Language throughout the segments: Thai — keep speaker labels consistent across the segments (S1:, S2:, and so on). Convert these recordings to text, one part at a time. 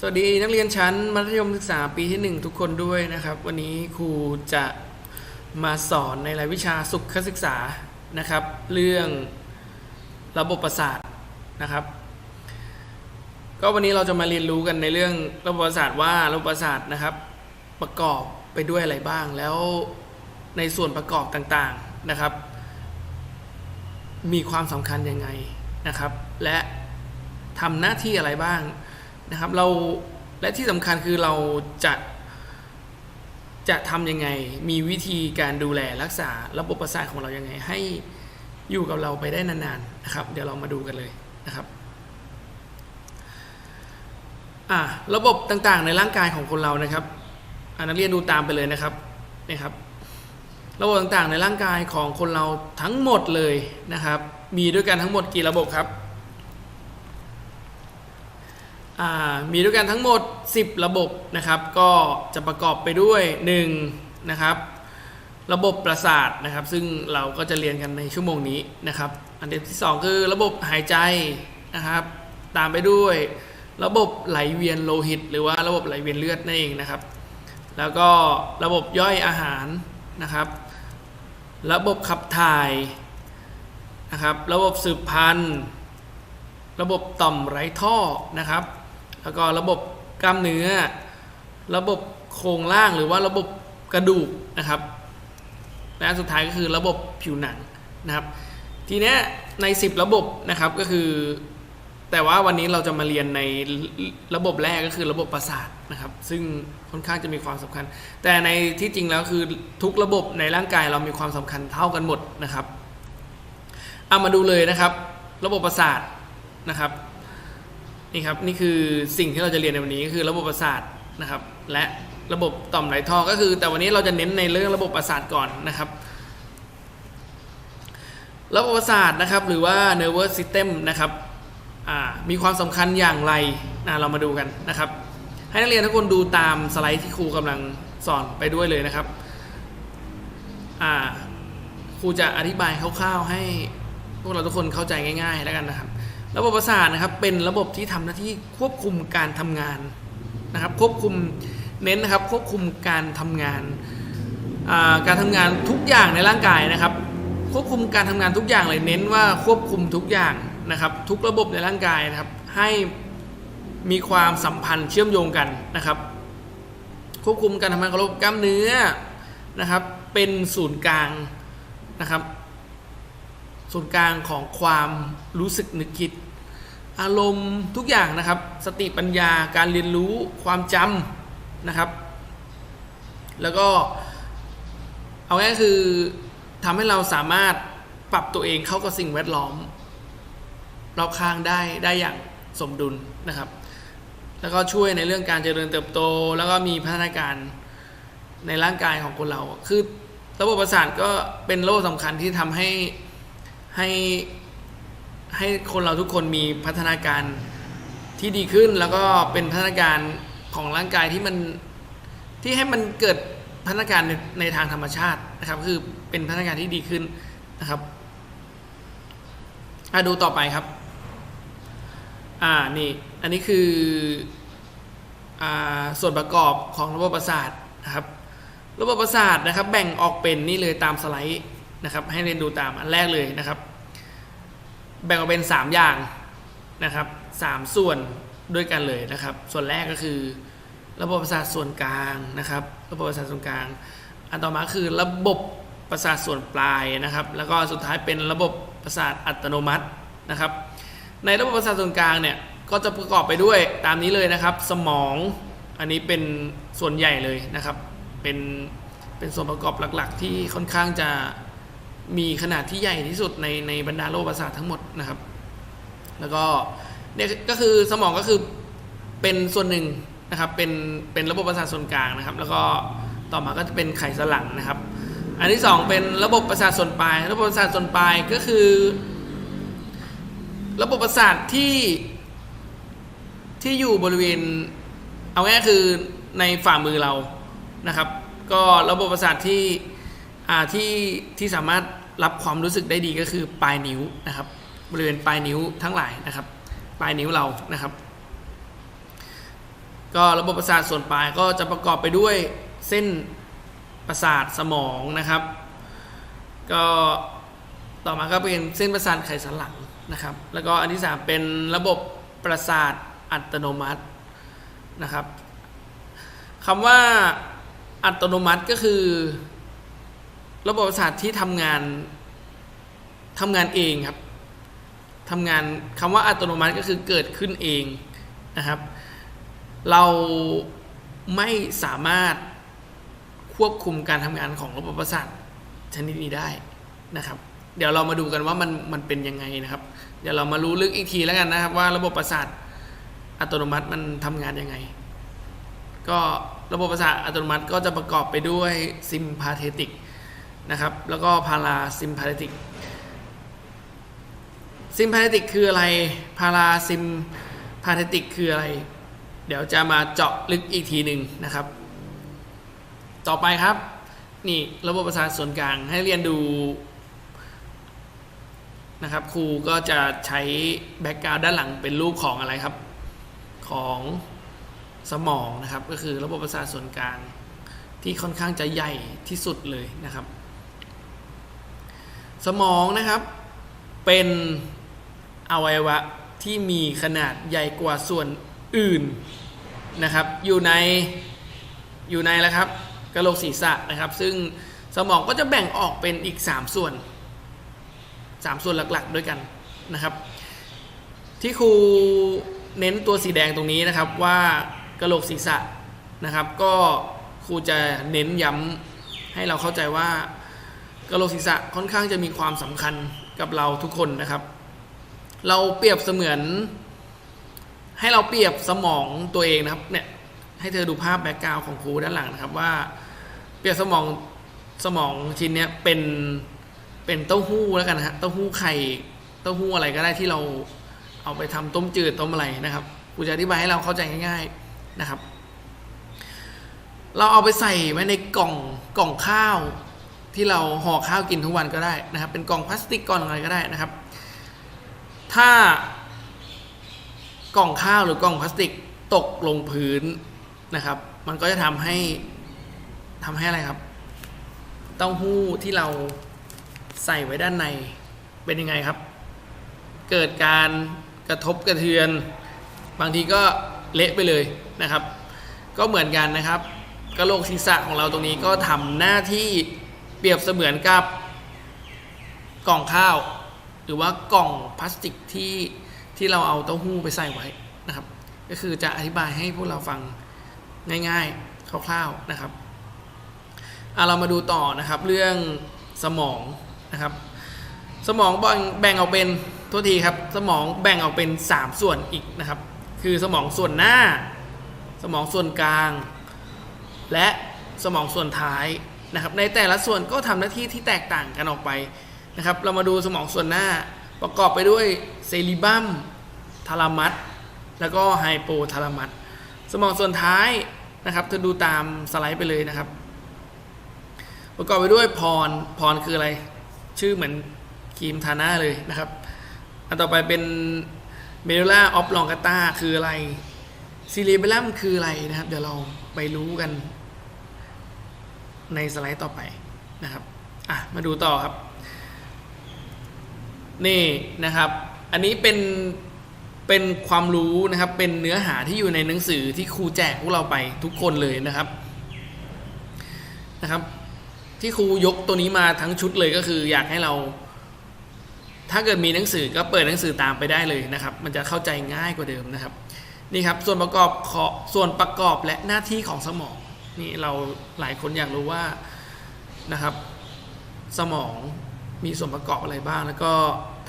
S1: สวัสดีนักเรียนชั้นมัธยมศึกษาปีที่ 1 ทุกคนด้วยนะครับ วันนี้ครูจะมาสอนในรายวิชาสุขศึกษานะครับ เรื่องระบบประสาทนะครับ ก็วันนี้เราจะมาเรียนรู้กันในเรื่องระบบประสาทว่าระบบประสาทนะครับ ประกอบไปด้วยอะไรบ้าง แล้วในส่วนประกอบต่างๆนะครับ มีความสำคัญยังไงนะครับ และทำหน้าที่อะไรบ้าง นะครับเราและที่สำคัญคือเราจะจะทำยังไงมีวิธีการดูแลรักษาระบบประสาทของเรายังไง ให้อยู่กับเราไปได้นานๆนะครับ เดี๋ยวเรามาดูกันเลยนะครับอ่าระบบต่างๆ ในร่างกายของคนเรานะครับอ่านักเรียนดูตามไปเลยนะครับนี่ครับ ระบบต่างๆ ในร่างกายของคนเราทั้งหมดเลยนะครับ มีด้วยกันทั้งหมดกี่ระบบครับ มีด้วยกันทั้งหมด 10 ระบบนะครับ ก็จะประกอบไปด้วย1นะครับระบบประสาทนะครับ ซึ่งเราก็จะเรียนกันในชั่วโมงนี้นะครับ อันที่ 2 คือระบบหายใจนะครับ ตามไปด้วยระบบไหลเวียนโลหิต หรือว่าระบบไหลเวียนเลือดนั่นเองนะครับ แล้วก็ระบบย่อยอาหารนะครับ ระบบขับถ่ายนะครับ ระบบสืบพันธุ์ ระบบต่อมไร้ท่อนะครับ แล้วก็ระบบกล้ามเนื้อ ระบบโครงล่างหรือว่าระบบกระดูกนะครับและสุดท้ายก็คือระบบผิวหนังนะครับ ทีนี้ใน 10 ระบบนะครับก็คือ แต่ว่าวันนี้เราจะมาเรียนในระบบแรกก็คือระบบประสาทนะครับ ซึ่งค่อนข้างจะมีความสำคัญ แต่ในที่จริงแล้วคือทุกระบบในร่างกายเรามีความสำคัญเท่ากันหมดนะครับเอามาดูเลยนะครับ ระบบประสาทนะครับ นี่ครับนี่คือสิ่งที่เราจะเรียนในวันนี้ก็คือระบบประสาทนะครับ และระบบต่อมไหลท่อก็คือ แต่วันนี้เราจะเน้นในเรื่องระบบประสาทก่อนนะครับ ระบบประสาทนะครับหรือว่า nervous system นะครับมีความสำคัญอย่างไรนะเรามาดูกันนะครับ ให้นักเรียนทุกคนดูตามสไลด์ที่ครูกำลังสอนไปด้วยเลยนะครับครูจะอธิบายคร่าวๆให้พวกเราทุกคนเข้าใจง่าย ๆ แล้วกันนะครับ ระบบประสาทนะครับเป็นระบบที่ทำหน้าที่ควบคุมการทำงานนะครับ ควบคุมเน้นนะครับ ควบคุมการทำงานการทำงานทุกอย่างในร่างกายนะครับ ควบคุมการทำงานทุกอย่างเลยเน้นว่าควบคุมทุกอย่างนะครับ ทุกระบบในร่างกายนะครับ ให้มีความสัมพันธ์เชื่อมโยงกันนะครับ ควบคุมการทำงานของระบบกล้ามเนื้อนะครับ เป็นศูนย์กลางนะครับ ศูนย์กลางของความรู้สึกนึกคิด อารมณ์ทุกอย่างนะครับ สติปัญญาการเรียนรู้ความจำนะครับ แล้วก็เอาง่ายคือทำให้เราสามารถปรับตัวเองเข้ากับสิ่งแวดล้อมรอบข้างได้ได้อย่างสมดุลนะครับ แล้วก็ช่วยในเรื่องการเจริญเติบโต แล้วก็มีพัฒนาการในร่างกายของคนเรา คือระบบประสาทก็เป็นโรคสำคัญที่ทำให้ให้ ให้คนเราทุกคนมีพัฒนาการที่ดีขึ้นแล้วก็เป็นพัฒนาการของร่างกายที่มันที่ให้มันเกิดพัฒนาการในในทางธรรมชาตินะครับ คือเป็นพัฒนาการที่ดีขึ้นนะครับอาดูต่อไปครับ อ่านี่อันนี้คืออ่าส่วนประกอบของระบบประสาทนะครับ ระบบประสาทนะครับ แบ่งออกเป็นนี่เลยตามสไลด์นะครับ ให้เรียนดูตามอันแรกเลยนะครับ แบ่งออกเป็น 3 อย่างนะครับ3ส่วนด้วยกันเลยนะครับ ส่วนแรกก็คือ ระบบประสาทส่วนกลางนะครับ ระบบประสาทส่วนกลาง อันต่อมาคือระบบประสาทส่วนปลายนะครับ แล้วก็สุดท้ายเป็นระบบประสาทอัตโนมัตินะครับ ในระบบประสาทส่วนกลางเนี่ยก็จะประกอบไปด้วยตามนี้เลยนะครับ สมองอันนี้เป็นส่วนใหญ่เลยนะครับ เป็นเป็นส่วนประกอบหลัก ๆ ที่ค่อนข้างจะ มีขนาดที่ใหญ่ที่สุดในในบรรดาระบบประสาททั้งหมดนะครับ แล้วก็เนี่ยก็คือสมองก็คือเป็นส่วนหนึ่งนะครับ เป็นเป็นระบบประสาทส่วนกลางนะครับ แล้วก็ต่อมาก็จะเป็นไขสันหลังนะครับ อันที่ 2 เป็นระบบประสาทส่วนปลาย ระบบประสาทส่วนปลายก็คือ ระบบประสาทที่ที่อยู่บริเวณ เอาง่ายคือในฝ่ามือเรานะครับ ก็ระบบประสาทที่ ที่ที่สามารถรับความรู้สึกได้ดีก็คือปลายนิ้วนะครับ บริเวณปลายนิ้วทั้งหลายนะครับ ปลายนิ้วเรานะครับ ก็ระบบประสาทส่วนปลายก็จะประกอบไปด้วยเส้นประสาทสมองนะครับ ก็ต่อมาก็เป็นเส้นประสาทไขสันหลังนะครับ แล้วก็อันที่สามเป็นระบบประสาทอัตโนมัตินะครับคำว่าอัตโนมัติก็คือ ระบบประสาทที่ทำงานทำงานเองครับทำงานคำว่าอัตโนมัติก็คือเกิดขึ้นเองนะครับ เราไม่สามารถควบคุมการทำงานของระบบประสาทชนิดนี้ได้นะครับ เดี๋ยวเรามาดูกันว่ามันมันเป็นยังไงนะครับ เดี๋ยวเรามารู้ลึกอีกทีแล้วกันนะครับ ว่าระบบประสาทอัตโนมัติมันทำงานยังไง ก็ระบบประสาทอัตโนมัติก็จะประกอบไปด้วยซิมพาเทติก นะครับ แล้วก็พาราซิมพาเทติกซิมพาเทติกคืออะไร พาราซิมพาเทติกคืออะไร เดี๋ยวจะมาเจาะลึกอีกทีหนึ่งนะครับ ต่อไปครับ นี่ระบบประสาทส่วนกลางให้เรียนดูนะครับ ครูก็จะใช้แบ็กกราวด์ด้านหลังเป็นรูปของอะไรครับ ของสมองนะครับ ก็คือระบบประสาทส่วนกลางที่ค่อนข้างจะใหญ่ที่สุดเลยนะครับ สมองนะครับ เป็นอวัยวะที่มีขนาดใหญ่กว่าส่วนอื่นนะครับ อยู่ในอยู่ในแล้วครับกระโหลกศีรษะนะครับ ซึ่งสมองก็จะแบ่งออกเป็นอีก 3 ส่วน 3 ส่วนหลักๆ ด้วยกันนะครับ ที่ครูเน้นตัวสีแดงตรงนี้นะครับว่ากระโหลกศีรษะนะครับ ก็ครูจะเน้นย้ำให้เราเข้าใจว่า กระโหลกศีรษะค่อนข้างจะมีความสำคัญกับเราทุกคนนะครับ เราเปรียบเสมือน ให้เราเปรียบสมองตัวเองนะครับเนี่ยให้เธอดูภาพแบ็กกราวของครูด้านหลังนะครับว่า เปรียบสมองสมองชิ้นเนี้ยเป็นเป็นเต้าหู้แล้วกันนะฮะเต้าหู้ไข่เต้าหู้อะไรก็ได้ที่เราเอาไปทำต้มจืดต้มอะไรนะครับครูจะอธิบายให้เราเข้าใจง่าย ๆนะครับ เราเอาไปใส่ไว้ในกล่องกล่องข้าว ที่เราห่อข้าวกินทุกวันก็ได้นะครับ เป็นกล่องพลาสติกกล่องอะไรก็ได้นะครับ ถ้ากล่องข้าวหรือกล่องพลาสติกตกลงพื้นนะครับ มันก็จะทำให้ทำให้อะไรครับ เต้าหู้ที่เราใส่ไว้ด้านในเป็นยังไงครับ เกิดการกระทบกระเทือน บางทีก็เละไปเลยนะครับ ก็เหมือนกันนะครับกระโหลกศีรษะของเราตรงนี้ก็ทำหน้าที่ เปรียบเสมือนกับกล่องข้าว หรือว่ากล่องพลาสติกที่ที่เราเอาเต้าหู้ไปใส่ไว้นะครับ ก็คือจะอธิบายให้พวกเราฟังง่ายๆคร่าวๆนะครับอะเรามาดูต่อนะครับเรื่องสมองนะครับ สมองแบ่งออกเป็นโทษทีครับ สมองแบ่งออกเป็น 3 ส่วนอีกนะครับ คือสมองส่วนหน้า สมองส่วนกลาง และสมองส่วนท้าย นะครับในแต่ละส่วนก็ทำหน้าที่ที่แตกต่างกันออกไปนะครับเรามาดูสมองส่วนหน้าประกอบไปด้วยเซริบัมทาลามัสแล้วก็ไฮโปทาลามัสสมองส่วนท้ายนะครับเธอดูตามสไลด์ไปเลยนะครับ ประกอบไปด้วยพรพรคืออะไร ชื่อเหมือนครีมทาหน้าเลยนะครับ อันต่อไปเป็นเมดูล่าออฟลองกาตาคืออะไรซีเรเบลัมคืออะไรนะครับ เดี๋ยวเราไปรู้กัน ในสไลด์ต่อไปนะครับอะมาดูต่อครับ นี่นะครับ อันนี้เป็นเป็นความรู้นะครับ เป็นเนื้อหาที่อยู่ในหนังสือที่ครูแจกพวกเราไปทุกคนเลยนะครับนะครับ ที่ครูยกตัวนี้มาทั้งชุดเลยก็คือ อยากให้เรา ถ้าเกิดมีหนังสือก็เปิดหนังสือตามไปได้เลยนะครับ มันจะเข้าใจง่ายกว่าเดิมนะครับ นี่ครับส่วนประกอบขอส่วนประกอบและหน้าที่ของสมอง นี่เราหลายคนอยากรู้ว่านะครับ สมองมีส่วนประกอบอะไรบ้าง แล้วก็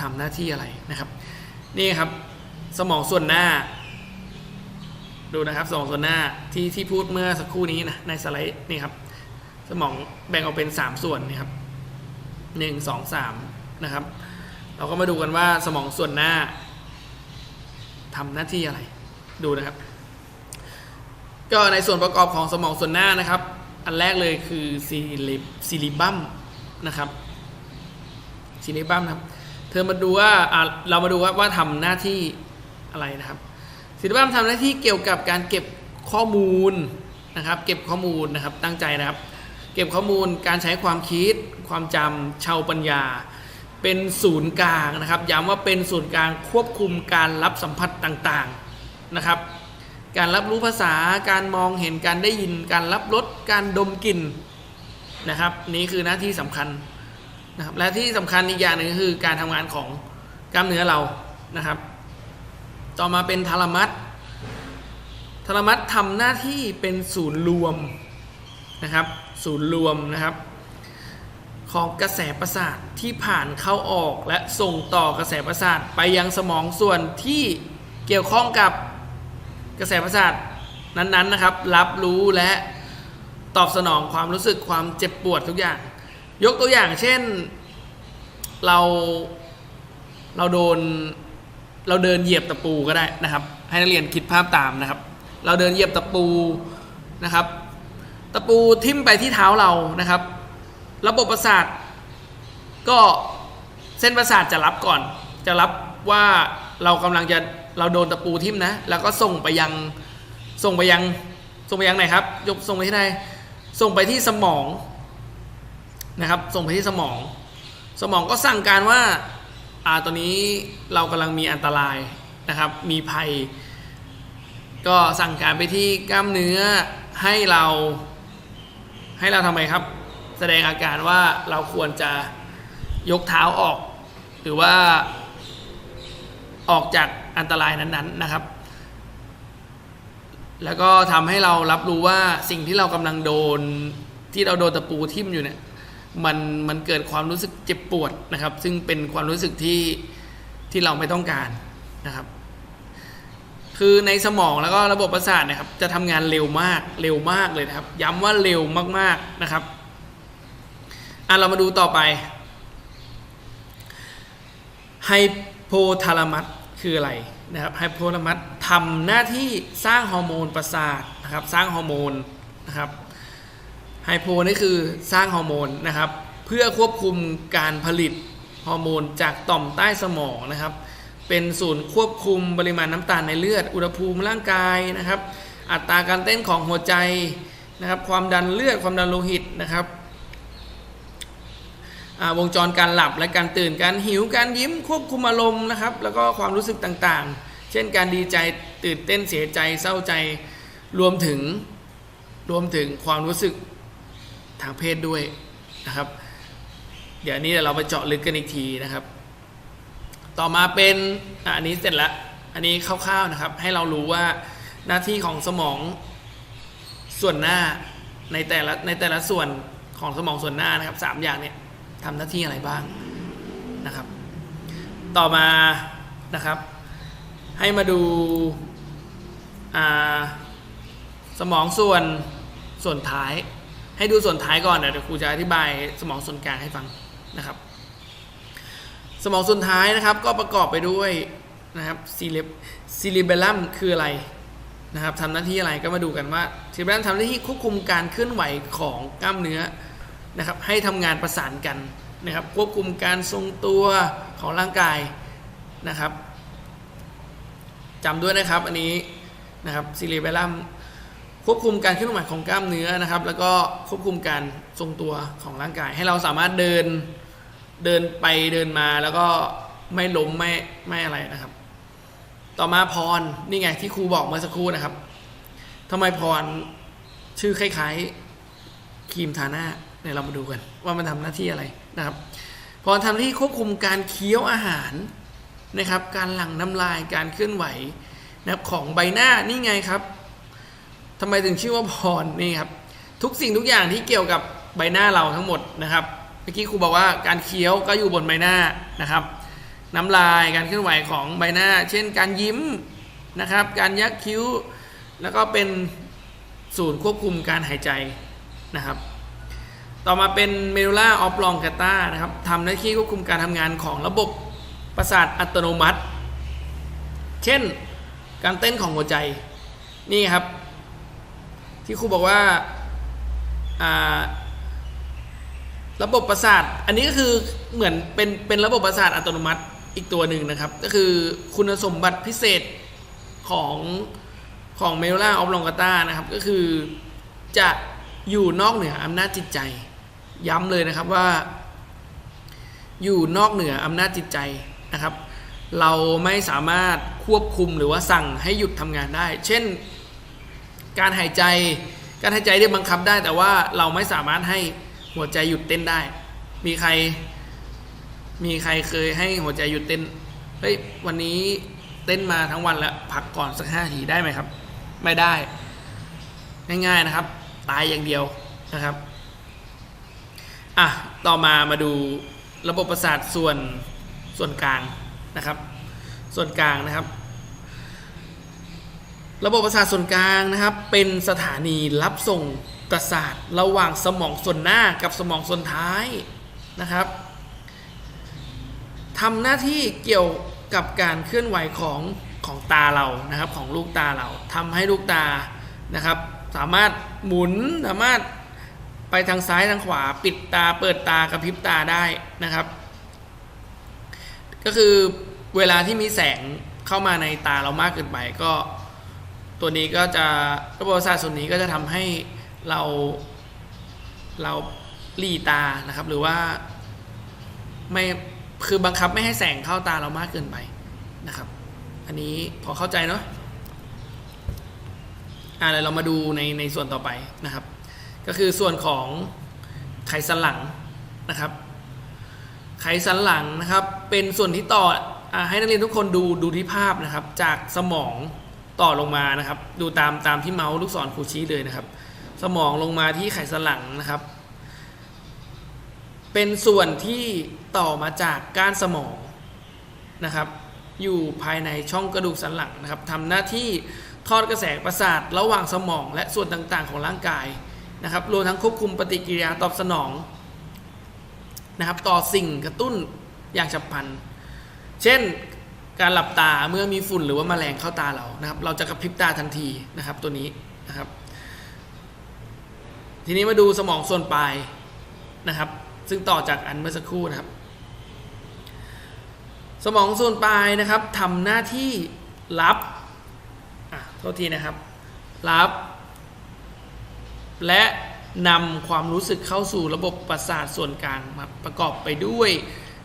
S1: ทำหน้าที่อะไรนะครับ นี่ครับสมองส่วนหน้า ดูนะครับสมองส่วนหน้าที่ที่พูดเมื่อสักครู่นี้นะในสไลด์นี่ครับ สมองแบ่งออกเป็น 3 ส่วนนี่ครับหนึ่งสองสามนะครับ เราก็มาดูกันว่าสมองส่วนหน้าทำหน้าที่อะไรดูนะครับ ก็ในส่วนประกอบของสมองส่วนหน้านะครับ อันแรกเลยคือซีลิซิลิบัมนะครับซิลิบัมนะครับ เธอมาดูว่าอ่าเรามาดูว่าว่าทำหน้าที่อะไรนะครับซิลิบัมทำหน้าที่เกี่ยวกับการเก็บข้อมูลนะครับ เก็บข้อมูลนะครับตั้งใจนะครับ เก็บข้อมูลการใช้ความคิด ความจำชาวปัญญา เป็นศูนย์กลางนะครับย้ำว่าเป็นศูนย์กลางควบคุมการรับสัมผัสต่างๆนะครับ การรับรู้ภาษาการมองเห็นการได้ยิน การรับรสการดมกลิ่นนะครับ นี่คือหน้าที่สำคัญนะครับและที่สำคัญอีกอย่างหนึ่งคือการทำงานของกล้ามเนื้อเรานะครับ ต่อมาเป็นทารมัสทารมัสทำหน้าที่เป็นศูนย์รวมนะครับ ศูนย์รวมนะครับ ของกระแสประสาทที่ผ่านเข้าออกและส่งต่อกระแสประสาทไปยังสมองส่วนที่เกี่ยวข้องกับ กระแสประสาทนั้นๆนะครับ รับรู้และตอบสนองความรู้สึกความเจ็บปวดทุกอย่าง ยกตัวอย่างเช่นเราเราโดนเราเดินเหยียบตะปูก็ได้นะครับ ให้นักเรียนคิดภาพตามนะครับ เราเดินเหยียบตะปูนะครับ ตะปูทิ่มไปที่เท้าเรานะครับ ระบบประสาทก็เส้นประสาทจะรับก่อน จะรับว่าเรากำลังจะ เราโดนตะปูทิ่มนะ แล้วก็ส่งไปยังส่งไปยังส่งไปยังไหนครับยกส่งไปที่ไหนส่งไปที่สมองนะครับ ส่งไปที่สมอง สมองก็สั่งการว่าอ่าตัวนี้เรากำลังมีอันตรายนะครับ มีภัย ก็สั่งการไปที่กล้ามเนื้อให้เราให้เราทำไมครับ แสดงอาการว่าเราควรจะยกเท้าออก หรือว่าออกจาก อันตรายนั้นๆนะครับ แล้วก็ทำให้เรารับรู้ว่าสิ่งที่เรากำลังโดนที่เราโดนตะปูทิ่มอยู่เนี่ยมันมันเกิดความรู้สึกเจ็บปวดนะครับ ซึ่งเป็นความรู้สึกที่ที่เราไม่ต้องการนะครับ คือในสมองแล้วก็ระบบประสาทนะครับ จะทำงานเร็วมากเร็วมากเลยนะครับ ย้ำว่าเร็วมากๆนะครับอะเรามาดูต่อไปไฮโพทาลามัส คืออะไรนะครับไฮโพลามัสทำหน้าที่สร้างฮอร์โมนประสาทนะครับสร้างฮอร์โมนนะครับไฮโพนี่คือสร้างฮอร์โมนนะครับ เพื่อควบคุมการผลิตฮอร์โมนจากต่อมใต้สมองนะครับ เป็นศูนย์ควบคุมปริมาณน้ำตาลในเลือด อุณหภูมิร่างกายนะครับ อัตราการเต้นของหัวใจนะครับ ความดันเลือดความดันโลหิตนะครับ วงจรการหลับและการตื่นการหิวการยิ้มควบคุมอารมณ์นะครับ แล้วก็ความรู้สึกต่างๆ เช่นการดีใจตื่นเต้นเสียใจเศร้าใจรวมถึงรวมถึงความรู้สึกทางเพศด้วยนะครับ เดี๋ยวนี้เราไปเจาะลึกกันอีกทีนะครับ ต่อมาเป็นอันนี้เสร็จล้วอันนี้คร่าวๆนะครับ ให้เรารู้ว่าหน้าที่ของสมองส่วนหน้าในแต่ละในแต่ละส่วนของสมองส่วนหน้านะครับสามอย่างเนี่ย ทำหน้าที่อะไรบ้างนะครับ ต่อมานะครับ ให้มาดูสมองส่วนส่วนท้าย ให้ดูส่วนท้ายก่อนเดี๋ยวครูจะอธิบายสมองส่วนกลางให้ฟังนะครับ สมองส่วนท้ายนะครับ ก็ประกอบไปด้วยนะครับซีเลบซีลิเบลัมคืออะไรนะครับทำหน้าที่อะไรก็มาดูกันว่าซีลิเบลัมทำหน้าที่ควบคุมการเคลื่อนไหวของกล้ามเนื้อ นะครับให้ทำงานประสานกันนะครับควบคุมการทรงตัวของร่างกายนะครับจำด้วยนะครับอันนี้นะครับซีเรเบลัมควบคุมการเคลื่อนไหวของกล้ามเนื้อนะครับ แล้วก็ควบคุมการทรงตัวของร่างกาย ให้เราสามารถเดินเดินไปเดินมาแล้วก็ไม่ล้มไม่ไม่อะไรนะครับ ต่อมาพรนี่ไงที่ครูบอกเมื่อสักครู่นะครับทำไมพรชื่อคล้ายๆครีมทาหน้า ดี๋ยวเรามาดูกันว่ามันทำหน้าที่อะไรนะครับ พอทำหน้าที่ควบคุมการเคี้ยวอาหารนะครับ การหลั่งน้ำลายการเคลื่อนไหวนะครับของใบหน้านี่ไงครับทำไมถึงชื่อว่าพรนี่ครับ ทุกสิ่งทุกอย่างที่เกี่ยวกับใบหน้าเราทั้งหมดนะครับเมื่อกี้ครูบอกว่าการเคี้ยวก็อยู่บนใบหน้านะครับ น้ำลายการเคลื่อนไหวของใบหน้า เช่น การยิ้มนะครับ การยักคิ้ว แล้วก็เป็นศูนย์ควบคุมการหายใจนะครับ ต่อมาเป็นเมดูล่าออฟลองกาตานะครับทำหน้าที่ควบคุมการทำงานของระบบประสาทอัตโนมัติ เช่น การเต้นของหัวใจ นี่ครับ ที่ครูบอกว่าระบบประสาท อันนี้ก็คือเหมือนเป็นเป็นระบบประสาทอัตโนมัติอีกตัวหนึ่งนะครับ ก็คือคุณสมบัติพิเศษของของเมลล่าออฟลองกาตานะครับ ก็คือจะอยู่นอกเหนืออำนาจจิตใจ ย้ำเลยนะครับว่า อยู่นอกเหนืออำนาจจิตใจนะครับ เราไม่สามารถควบคุมหรือว่าสั่งให้หยุดทำงานได้ เช่น การหายใจ การหายใจเนี่ยบังคับได้ แต่ว่าเราไม่สามารถให้หัวใจหยุดเต้นได้ มีใคร มีใครเคยให้หัวใจหยุดเต้น เฮ้ย วันนี้เต้นมาทั้งวันแล้วพักก่อนสักห้าทีได้ไหมครับ ไม่ได้ ง่ายๆนะครับ ตายอย่างเดียวนะครับ อะต่อมามาดูระบบประสาทส่วนส่วนกลางนะครับ ส่วนกลางนะครับ ระบบประสาทส่วนกลางนะครับ เป็นสถานีรับส่งประสาทระหว่างสมองส่วนหน้ากับสมองส่วนท้ายนะครับทำหน้าที่เกี่ยวกับการเคลื่อนไหวของของตาเรานะครับ ของลูกตาเราทำให้ลูกตานะครับ สามารถหมุนสามารถ ไปทางซ้ายทางขวาปิดตาเปิดตากระพริบตาได้นะครับ ก็คือเวลาที่มีแสงเข้ามาในตาเรามากเกินไปก็ ตัวนี้ก็จะระบบประสาทส่วนนี้ก็จะทำให้เราเราหลีตานะครับ หรือว่าไม่คือบังคับไม่ให้แสงเข้าตาเรามากเกินไปนะครับ อันนี้พอเข้าใจเนาะอ่าเดี๋ยวเรามาดูในในส่วนต่อไปนะครับ ก็คือส่วนของไขสันหลังนะครับ ไขสันหลังนะครับ เป็นส่วนที่ต่ออให้นักเรียนทุกคนดูดูที่ภาพนะครับ จากสมองต่อลงมานะครับ ดูตามตามที่เมาส์ลูกศรครูชี้เลยนะครับ สมองลงมาที่ไขสันหลังนะครับ เป็นส่วนที่ต่อมาจากก้านสมองนะครับ อยู่ภายในช่องกระดูกสันหลังนะครับทำหน้าที่ทอดกระแสประสาทระหว่างสมองและส่วนต่างๆ ของร่างกาย นะครับรวมทั้งควบคุมปฏิกิริยาตอบสนองนะครับต่อสิ่งกระตุ้นอย่างฉับพลัน เช่นการหลับตาเมื่อมีฝุ่นหรือว่าแมลงเข้าตาเรานะครับ เราจะกระพริบตาทันทีนะครับตัวนี้นะครับ ทีนี้มาดูสมองส่วนปลายนะครับ ซึ่งต่อจากอันเมื่อสักครู่นะครับ สมองส่วนปลายนะครับทำหน้าที่รับอะโทษทีนะครับ รับ และนำความรู้สึกเข้าสู่ระบบประสาทส่วนกลางมาประกอบไปด้วย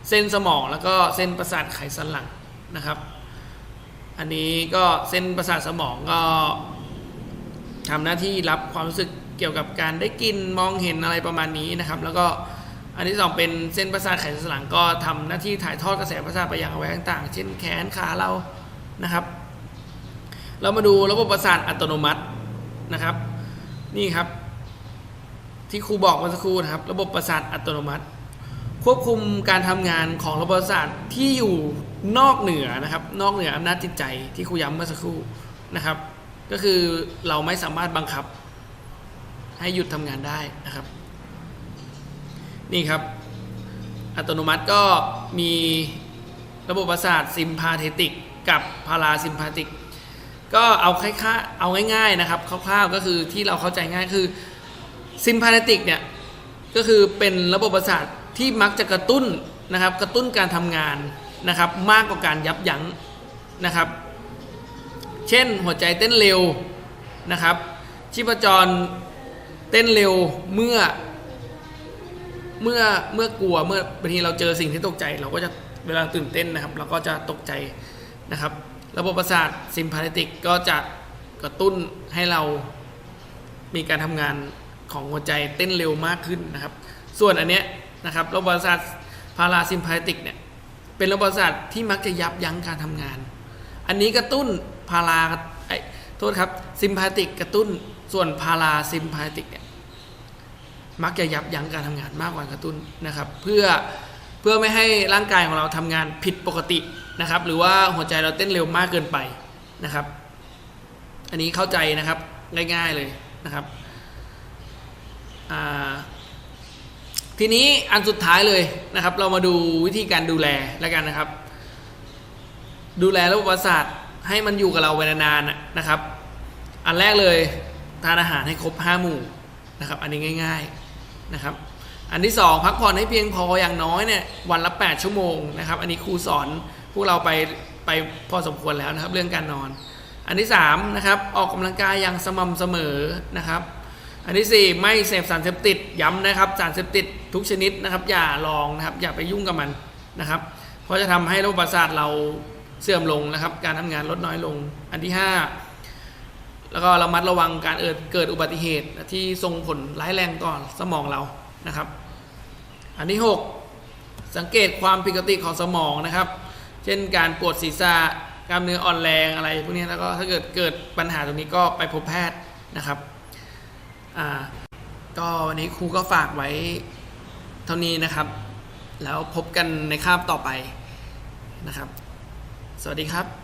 S1: เส้นสมองแล้วก็เส้นประสาทไขสันหลังนะครับ อันนี้ก็เส้นประสาทสมองก็ทำหน้าที่รับความรู้สึกเกี่ยวกับการได้กินมองเห็นอะไรประมาณนี้นะครับ แล้วก็อันที่สองเป็นเส้นประสาทไขสันหลังก็ทำหน้าที่ถ่ายทอดกระแสประสาทไปยังอวัยวะต่างๆ เช่นแขนขาเรานะครับ เรามาดูระบบประสาทอัตโนมัตินะครับ นี่ครับ ที่ครูบอกเมื่อสักครู่นะครับ ระบบประสาทอัตโนมัติ ควบคุมการทำงานของระบบประสาทที่อยู่นอกเหนือนะครับ นอกเหนืออำนาจจิตใจที่ครูย้ำเมื่อสักครู่นะครับ ก็คือเราไม่สามารถบังคับ ให้หยุดทำงานได้นะครับ นี่ครับ อัตโนมัติก็มีระบบประสาทซิมพาเทติกกับพาราซิมพาติกก็เอาคล้ายๆเอาง่ายๆนะครับคร่าวๆก็คือที่เราเข้าใจง่ายคือ ซิมพาเทติกเนี่ยก็คือเป็นระบบประสาทที่มักจะกระตุ้นนะครับ กระตุ้นการทำงานนะครับ มากกว่าการยับยั้งนะครับ เช่นหัวใจเต้นเร็วนะครับชีพจรเต้นเร็วเมื่อ เมื่อเมื่อกลัวเมื่อบางทีเราเจอสิ่งที่ตกใจ เราก็จะเวลาตื่นเต้นนะครับ เราก็จะตกใจนะครับ ระบบประสาทซิมพาเทติกก็จะกระตุ้นให้เรามีการทำงาน ของหัวใจเต้นเร็วมากขึ้นนะครับ ส่วนอันเนี้ยนะครับระบบประสาทพาราซิมพาติกเนี่ยเป็นระบบประสาทที่มักจะยับยั้งการทำงาน อันนี้กระตุ้นพาราไอ้โทษครับซิมพาติกกระตุ้นส่วนพาราซิมพาติกเนี่ยมักจะยับยั้งการทำงานมากกว่ากระตุ้นนะครับ เพื่อเพื่อไม่ให้ร่างกายของเราทำงานผิดปกตินะครับ หรือว่าหัวใจเราเต้นเร็วมากเกินไปนะครับ อันนี้เข้าใจนะครับง่ายๆเลยนะครับ ทีนี้อันสุดท้ายเลยนะครับ เรามาดูวิธีการดูแลแล้วกันนะครับ ดูแลระบบประสาทให้มันอยู่กับเราไปนานๆนะนะครับ อันแรกเลยทานอาหารให้ครบห้าหมู่นะครับ อันนี้ง่าย ๆนะครับ อันที่สองพักผ่อนให้เพียงพออย่างน้อยเนี่ยวันละ 8 ชั่วโมงนะครับ อันนี้ครูสอนพวกเราไปไปพอสมควรแล้วนะครับ เรื่องการนอน อันที่3นะครับออกกำลังกายอย่างสม่ำเสมอนะครับ อันที่ 4 ไม่เสพสารเสพติดย้ำนะครับสารเสพติดทุกชนิดนะครับ อย่าลองนะครับ อย่าไปยุ่งกับมันนะครับ เพราะจะทำให้ระบบประสาทเราเสื่อมลงนะครับ การทำงานลดน้อยลง อันที่ 5 แล้วก็ระมัดระวังการเกิดเกิดอุบัติเหตุที่ส่งผลร้ายแรงต่อสมองเรานะครับ อันที่ 6 สังเกตความผิดปกติของสมองนะครับ เช่นการปวดศีรษะกล้ามเนื้ออ่อนแรงอะไรพวกนี้แล้วก็ถ้าเกิดเกิดปัญหาตรงนี้ก็ไปพบแพทย์นะครับ อ่าก็วันนี้ครูก็ฝากไว้เท่านี้นะครับ แล้วพบกันในคาบต่อไปนะครับ สวัสดีครับ